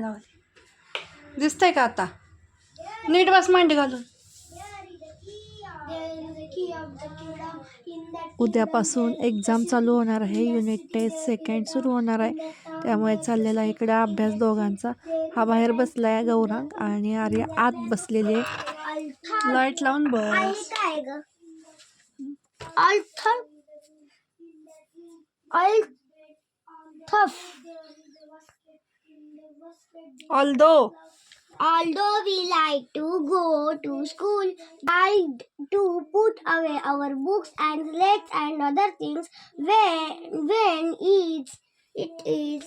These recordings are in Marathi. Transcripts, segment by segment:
वाच की लाइट का नाही लावली दिसतंय का आता नीट बस मांडी घालून उद्यापासून एक्झाम चालू होणार आहे युनिट टेस्ट सेकंड सुरू होणार आहे त्यामुळे चाललेला इकडे अभ्यास दोघांचा हा बाहेर बसला आहे गौरांग आणि आर्या आत बसलेली आहे लाइट लावून बस काय ग अल्थ अल्थफ although Although we like to go to school, like to put away our books and slates and other things when when it's it is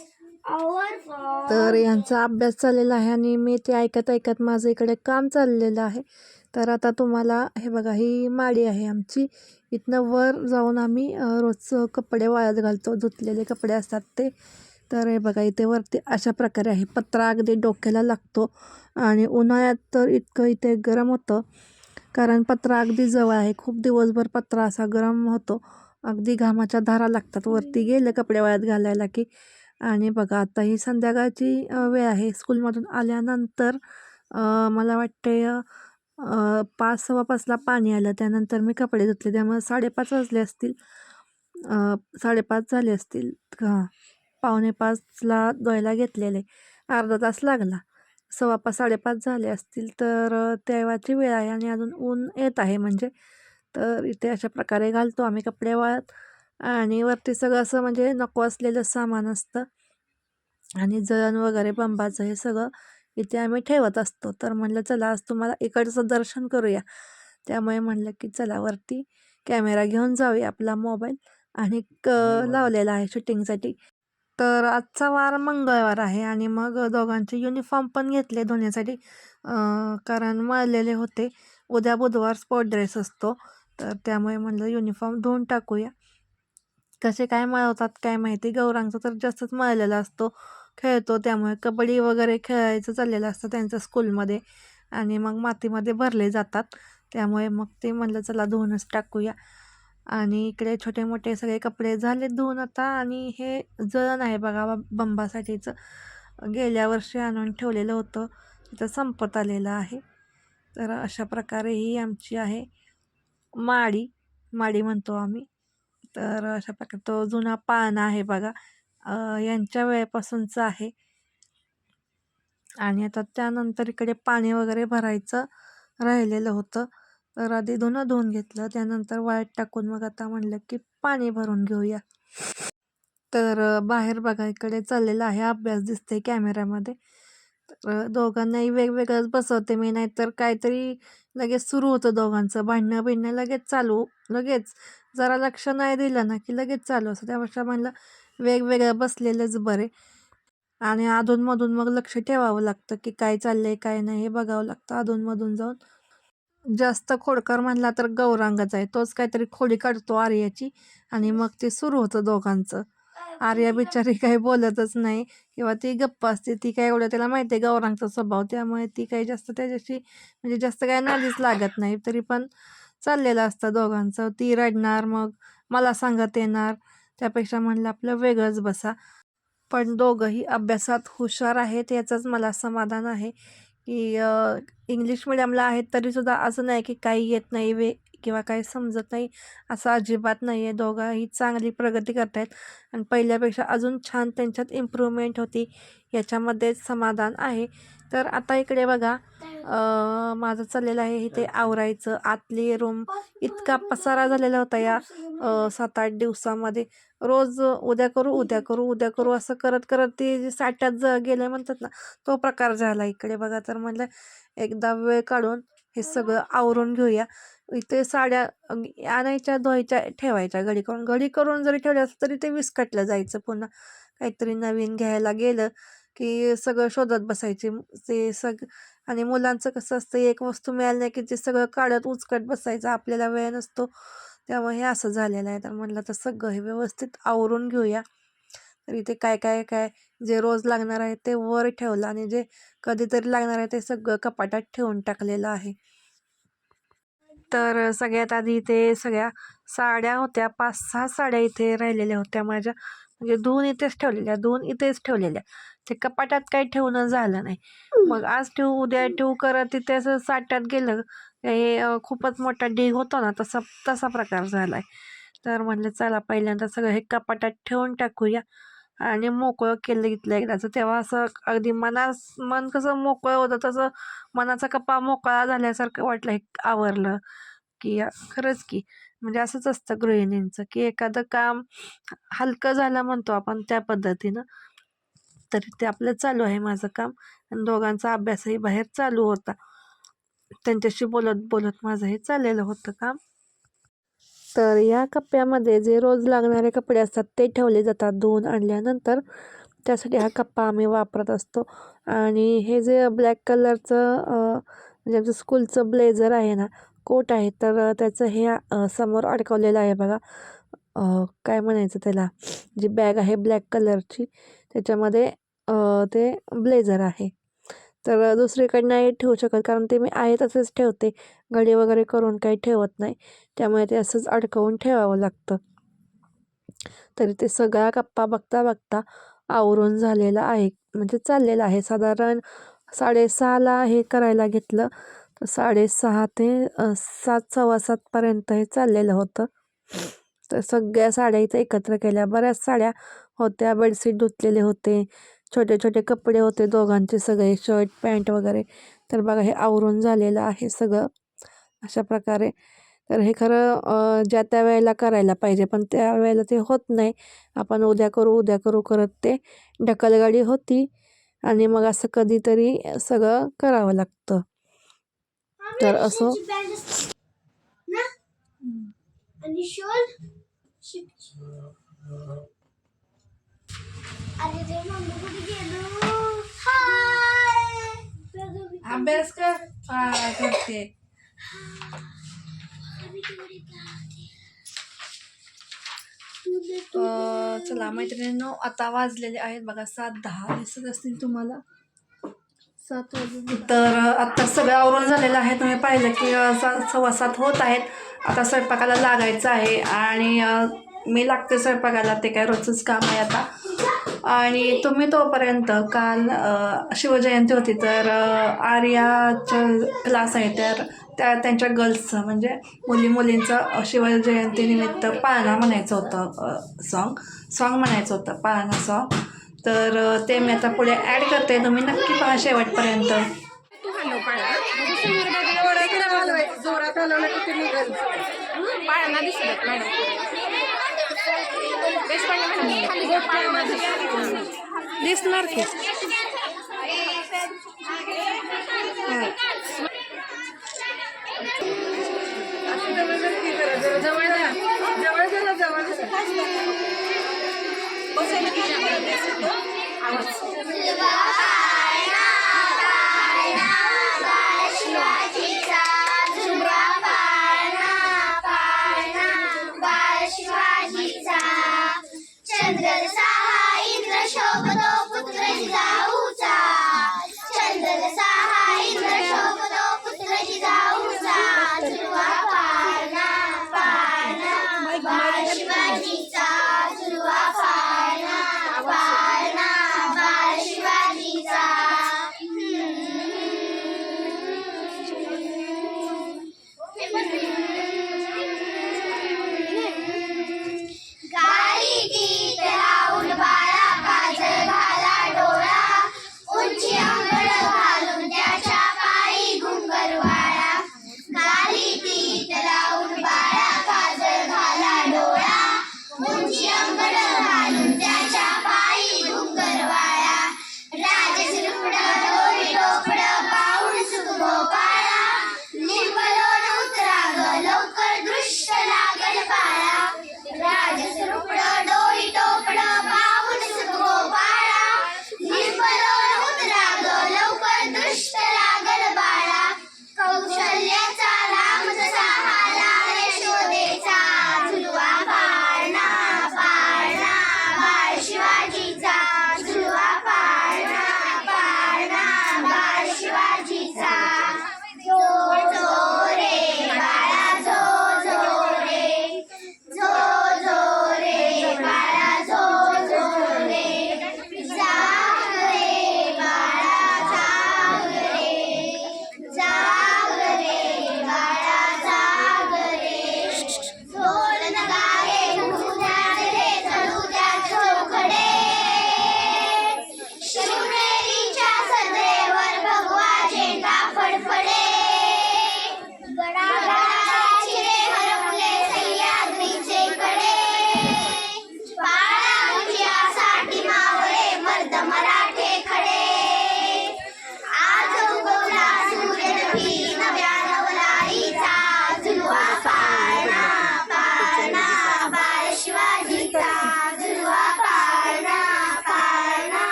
our fault. तर यांचा अभ्यास चाललेला आहे आणि मी ते ऐकत ऐकत माझं इकडे काम चाललेलं आहे. तर आता तुम्हाला हे बघा ही माडी आहे आमची. इथनं वर जाऊन आम्ही रोज कपडे वाळत घालतो. धुतलेले कपडे असतात ते. तर हे बघा इथे वरती अशा प्रकारे आहे. पत्रा अगदी डोक्याला लागतो आणि उन्हाळ्यात तर इतकं इथे गरम होतं कारण पत्रा अगदी जवळ आहे. खूप दिवसभर पत्रा असा गरम होतो. अगदी घामाच्या धारा लागतात. वरती गेलं कपडे वाळत घालायला की. आणि बघा आता ही संध्याकाळची वेळ आहे. स्कूलमधून आल्यानंतर मला वाटते पाच सव्वा पाचला पाणी आलं. त्यानंतर मी कपडे धुतले. त्यामुळे साडेपाच वाजले असतील. साडेपाच झाले असतील. हां. पावणे पाचला धुवायला घेतलेले. अर्धा तास लागला. सव्वा पाच साडेपाच झाले असतील तर तेव्हाची वेळ आहे आणि अजून ऊन येत आहे म्हणजे. तर इथे अशा प्रकारे घालतो आम्ही कपडे वाळत. आणि वरती सगळं असं म्हणजे नको असलेलं सामान असतं. आणि जळण वगैरे बंबाचं हे सगळं इथे आम्ही ठेवत असतो. तर म्हणलं चला आज तुम्हाला इकडचं दर्शन करूया. त्यामुळे म्हणलं की चला वरती कॅमेरा घेऊन जाऊया आपला मोबाईल. आणि क लावलेला आहे शूटिंगसाठी. तर आजचा वार मंगळवार आहे आणि मग दोघांचे युनिफॉर्म पण घेतले धुण्यासाठी. कारण मळलेले होते. उद्या बुधवार स्पोर्ट ड्रेस असतो. तर त्यामुळे म्हणलं युनिफॉर्म धुवून टाकूया. कसे काय मळवतात काय माहिती? गौरांगचा तर जास्तच मळलेला असतो. खेळतो त्यामुळे कबड्डी वगैरे खेळायचं चाललेलं असतं त्यांच्या स्कूलमध्ये आणि मग मातीमध्ये भरले जातात. त्यामुळे मग ते म्हणलं चला धुवूनच टाकूया. आणि इकडे छोटे मोठे सगळे कपडे झाले धुवून आता आणि हे जळण आहे बघा बा- बंबासाठीचं. गेल्या वर्षी आणून ठेवलेलं होतं. तिथं संपत आलेलं आहे. तर अशा प्रकारे ही आमची आहे माडी. माडी म्हणतो आम्ही. तर अशा प्रकारे तो जुना पाळणा आहे बघा. यांच्या वेळेपासूनचं आहे. आणि आता त्यानंतर इकडे पाणी वगैरे भरायचं राहिलेलं होतं. तर आधी धुणं धुवून घेतलं. त्यानंतर वाळत टाकून मग आता म्हणलं की पाणी भरून घेऊया. तर बाहेर बघा इकडे चाललेला आहे. अभ्यास दिसते कॅमेऱ्यामध्ये. तर दोघांनाही वेगवेगळंच बसवते मी. नाहीतर काहीतरी लगेच सुरू होतं दोघांचं. भांडणं बिणणं लगेच चालू. लगेच जरा लक्ष नाही दिलं ना की लगेच चालू असं त्यापेक्षा म्हणलं वेगवेगळं बसलेलंच बरे आणि अधूनमधून मग लक्ष ठेवावं लागतं की काय चाललं आहे काय नाही हे बघावं लागतं अधूनमधून जाऊन. जास्त खोडकर म्हणला तर गौरांगच आहे. तोच काहीतरी खोडी काढतो आर्याची आणि मग ते सुरू होतं दोघांचं. आर्या बिचारी काही बोलतच नाही किंवा ती गप्प असते ती काय एवढं त्याला माहिती आहे गौरांगचा स्वभाव. त्यामुळे ती काही जास्त त्याच्याशी म्हणजे जास्त काय नालीच लागत नाही. तरी पण चाललेलं असतं दोघांचं. ती रडणार मग मला सांगत येणार. त्यापेक्षा म्हणलं आपलं वेगळंच बसा. पण दोघंही अभ्यासात हुशार आहेत याचंच मला समाधान आहे. की इंग्लिश मिडियमला आहेत तरीसुद्धा असं नाही की काही येत नाही वे किंवा काही समजत नाही असं अजिबात नाही आहे दोघंही चांगली प्रगती करत आहेत आणि पहिल्यापेक्षा अजून छान त्यांच्यात इम्प्रूव्हमेंट होती याच्यामध्ये समाधान आहे. तर आता इकडे बघा माझं चाललेलं आहे इथे आवरायचं. आतली रूम इतका पसारा झालेला होता या सात आठ दिवसामध्ये. रोज उद्या करू उद्या करू उद्या करू असं करत करत ती साठ्यात ज गेले म्हणतात ना तो प्रकार झाला इकडे बघा. तर म्हणलं एकदा वेळ काढून हे सगळं आवरून घेऊया. इथे साड्या आणायच्या धुवायच्या ठेवायच्या घडी करून. घडी करून जरी ठेवल्या असलं तरी ते विस्कटलं जायचं पुन्हा. काहीतरी नवीन घ्यायला गेलं की सगळं शोधत बसायचे. ते सग आणि मुलांचं कसं असतं एक वस्तू मिळाली नाही की ते सगळं काढत उचकट बसायचं. आपल्याला वेळ नसतो. त्यामुळे हे असं झालेलं आहे. तर म्हटलं तर सगळं हे व्यवस्थित आवरून घेऊया. तर इथे काय काय काय जे रोज लागणार आहे ते वर ठेवलं आणि जे कधीतरी लागणार आहे ते सगळं कपाटात ठेवून टाकलेलं आहे. तर सगळ्यात आधी इथे सगळ्या साड्या होत्या. पाच सहा साड्या इथे राहिलेल्या होत्या माझ्या. म्हणजे दोन इथेच ठेवलेल्या दोन इथेच ठेवलेल्या. ते कपाटात काही ठेवणं झालं नाही. मग आज ठेवू उद्या ठेवू करत तिथे असं साठ्यात गेलं. हे खूपच मोठा ढीग होतो ना तसा तसा प्रकार झाला आहे तर म्हणलं चला पहिल्यांदा सगळं हे कपाटात ठेवून टाकूया. आणि मोकळं केलं घेतलं एकदाचं. तेव्हा असं अगदी मनास मन कसं मोकळं होतं तसं मनाचा कप्पा मोकळा झाल्यासारखं वाटलं हे आवरलं की खरंच की. म्हणजे असंच असतं गृहिणींचं की एखादं काम हलकं झालं म्हणतो आपण त्या पद्धतीनं तरी ते आपलं चालू आहे माझं काम. आणि दोघांचा अभ्यासही बाहेर चालू होता. त्यांच्याशी बोलत बोलत माझं हे चाललेलं होतं काम. तर या कप्प्यामध्ये जे रोज लागणारे कपडे असतात ते ठेवले जातात धुवून आणल्यानंतर. त्यासाठी हा कप्पा आम्ही वापरत असतो. आणि हे जे ब्लॅक कलरचं म्हणजे आमचं स्कूलचं ब्लेझर आहे ना कोट आहे तर त्याचं हे समोर अडकवलेलं आहे बघा. काय म्हणायचं त्याला? जी बॅग आहे ब्लॅक कलरची त्याच्यामध्ये ते ब्लेझर आहे. तर दुसरीकडे नाही ठेवू शकत कारण ते मी आहे तसेच ठेवते. घडी वगैरे करून काही ठेवत नाही. त्यामुळे ते असंच अडकवून ठेवावं लागतं. तरी ते सगळा कप्पा बघता बघता आवरून झालेला आहे. म्हणजे चाललेलं आहे. साधारण साडेसहाला हे करायला घेतलं. तर साडेसहा ते सात सव्वा सातपर्यंत हे चाललेलं होतं. तर सगळ्या साड्या इथं एकत्र केल्या. बऱ्याच साड्या होत्या. बेडशीट धुतलेले होते. छोटे छोटे कपडे होते दोघांचे सगळे शर्ट पॅन्ट वगैरे. तर बघा हे आवरून झालेलं आहे सगळं. अशा प्रकारे. तर हे खरं ज्या त्या वेळेला करायला पाहिजे पण त्या वेळेला ते होत नाही. आपण उद्या करू उद्या करू करत ते. ढकलगाडी होती आणि मग असं कधीतरी सगळं करावं लागतं. तर असं आणि अरे रे मम्मी कुठे गेलो? हाय! अभ्यास कर. करते. चला मैत्रिणींनो आता वाजलेले आहेत. बघा सात दहा दिसत असतील तुम्हाला. सात वाजले तर आता सगळं आवरून झालेलं आहे. तुम्ही पाहिलं की अ, सा- सव्वा सात होत आहेत. आता स्वयंपाकाला लागायचं आहे. आणि अ, मी लागते स्वयंपाकाला. ते काय रोजचंच काम आहे आता. आणि तुम्ही तोपर्यंत काल शिवजयंती होती तर आर्याचं क्लास आहे तर त्या त्यांच्या गर्ल्सचं म्हणजे मुली मुलींचं शिवजयंतीनिमित्त पाळणा म्हणायचं होतं सॉन्ग सॉन्ग म्हणायचं होतं पाळणा सॉन्ग तर ते मी आता पुढे ॲड करते तुम्ही नक्की पहा शेवटपर्यंत. जोरात पाळणा दिसत मॅडम देशपांडे मॅडम खाली जर पाळणा दिसत दिसणार की जवळ जवळ जरा जवळ शिवाजीचा Hanggang